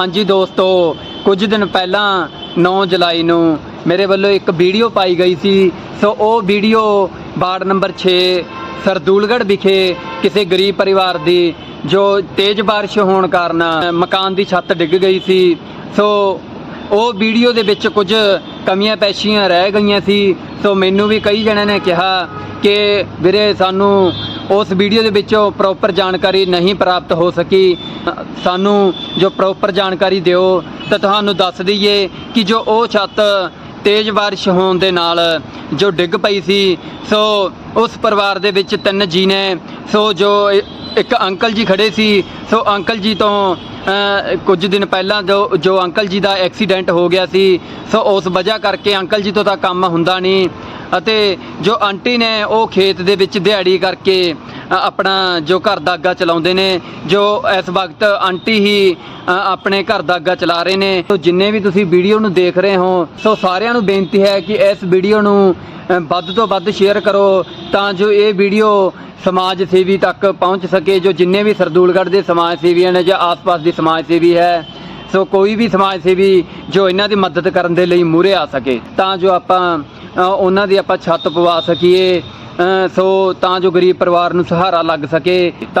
ਹਾਂਜੀ ਦੋਸਤੋ, ਕੁਝ ਦਿਨ ਪਹਿਲਾਂ 9 ਜੁਲਾਈ ਨੂੰ ਮੇਰੇ ਵੱਲੋਂ ਇੱਕ ਵੀਡੀਓ ਪਾਈ ਗਈ ਸੀ। ਸੋ ਉਹ ਵੀਡੀਓ ਵਾਰਡ ਨੰਬਰ 6 ਸਰਦੂਲਗੜ੍ਹ ਵਿਖੇ ਕਿਸੇ ਗਰੀਬ ਪਰਿਵਾਰ ਦੀ, ਜੋ ਤੇਜ਼ ਬਾਰਿਸ਼ ਹੋਣ ਕਾਰਨ ਮਕਾਨ ਦੀ ਛੱਤ ਡਿੱਗ ਗਈ ਸੀ। ਸੋ ਉਹ ਵੀਡੀਓ ਦੇ ਵਿੱਚ ਕੁਝ ਕਮੀਆਂ ਪੇਸ਼ੀਆਂ ਰਹਿ ਗਈਆਂ ਸੀ। ਸੋ ਮੈਨੂੰ ਵੀ ਕਈ ਜਣਿਆਂ ਨੇ ਕਿਹਾ ਕਿ ਵੀਰੇ ਸਾਨੂੰ ਉਸ ਵੀਡੀਓ ਦੇ ਵਿੱਚੋਂ ਪ੍ਰੋਪਰ ਜਾਣਕਾਰੀ ਨਹੀਂ ਪ੍ਰਾਪਤ ਹੋ ਸਕੀ, ਸਾਨੂੰ ਜੋ ਪ੍ਰੋਪਰ ਜਾਣਕਾਰੀ ਦਿਓ, ਤਾਂ ਤੁਹਾਨੂੰ ਦੱਸ ਦਈਏ ਕਿ ਜੋ ਉਹ ਛੱਤ ਤੇਜ਼ ਬਾਰਿਸ਼ ਹੋਣ ਦੇ ਨਾਲ ਜੋ ਡਿੱਗ ਪਈ ਸੀ, ਸੋ ਉਸ ਪਰਿਵਾਰ ਦੇ ਵਿੱਚ ਤਿੰਨ ਜੀ ਨੇ, ਸੋ ਜੋ ਇੱਕ ਅੰਕਲ ਜੀ ਖੜੇ ਸੀ, ਸੋ ਅੰਕਲ ਜੀ ਤੋਂ ਕੁਝ ਦਿਨ ਪਹਿਲਾਂ ਜੋ ਜੋ ਅੰਕਲ ਜੀ ਦਾ ਐਕਸੀਡੈਂਟ ਹੋ ਗਿਆ ਸੀ, ਸੋ ਉਸ ਵਜ੍ਹਾ ਕਰਕੇ ਅੰਕਲ ਜੀ ਤੋਂ ਤਾਂ ਕੰਮ ਹੁੰਦਾ ਨਹੀਂ ਅਤੇ ਜੋ ਆਂਟੀ ਨੇ ਉਹ ਖੇਤ ਦੇ ਵਿੱਚ ਦਿਹਾੜੀ ਕਰਕੇ ਆਪਣਾ ਜੋ ਘਰ ਦਾ ਅੱਗਾ ਚਲਾਉਂਦੇ ਨੇ, ਜੋ ਇਸ ਵਕਤ ਆਂਟੀ ਹੀ ਆਪਣੇ ਘਰ ਦਾ ਅੱਗਾ ਚਲਾ ਰਹੇ ਨੇ। ਸੋ ਜਿੰਨੇ ਵੀ ਤੁਸੀਂ ਵੀਡੀਓ ਨੂੰ ਦੇਖ ਰਹੇ ਹੋ, ਸੋ ਸਾਰਿਆਂ ਨੂੰ ਬੇਨਤੀ ਹੈ ਕਿ ਇਸ ਵੀਡੀਓ ਨੂੰ ਵੱਧ ਤੋਂ ਵੱਧ ਸ਼ੇਅਰ ਕਰੋ ਤਾਂ ਜੋ ਇਹ ਵੀਡੀਓ ਸਮਾਜ ਸੇਵੀ ਤੱਕ ਪਹੁੰਚ ਸਕੇ, ਜੋ ਜਿੰਨੇ ਵੀ ਸਰਦੂਲਗੜ੍ਹ ਦੇ ਸਮਾਜ ਸੇਵੀਆਂ ਨੇ ਜਾਂ ਆਸ-ਪਾਸ ਦੀ ਸਮਾਜ ਸੇਵੀ ਹੈ, ਸੋ ਕੋਈ ਵੀ ਸਮਾਜ ਸੇਵੀ ਜੋ ਇਹਨਾਂ ਦੀ ਮਦਦ ਕਰਨ ਦੇ ਲਈ ਮੂਹਰੇ ਆ ਸਕੇ, ਤਾਂ ਜੋ ਆਪਾਂ ਉਹਨਾਂ ਦੀ ਆਪਾਂ ਛੱਤ ਪਵਾ ਸਕੀਏ ਸੋ ਤਾਂ ਜੋ ਗਰੀਬ ਪਰਿਵਾਰ ਨੂੰ ਸਹਾਰਾ ਲੱਗ ਸਕੇ। ਧੰਨ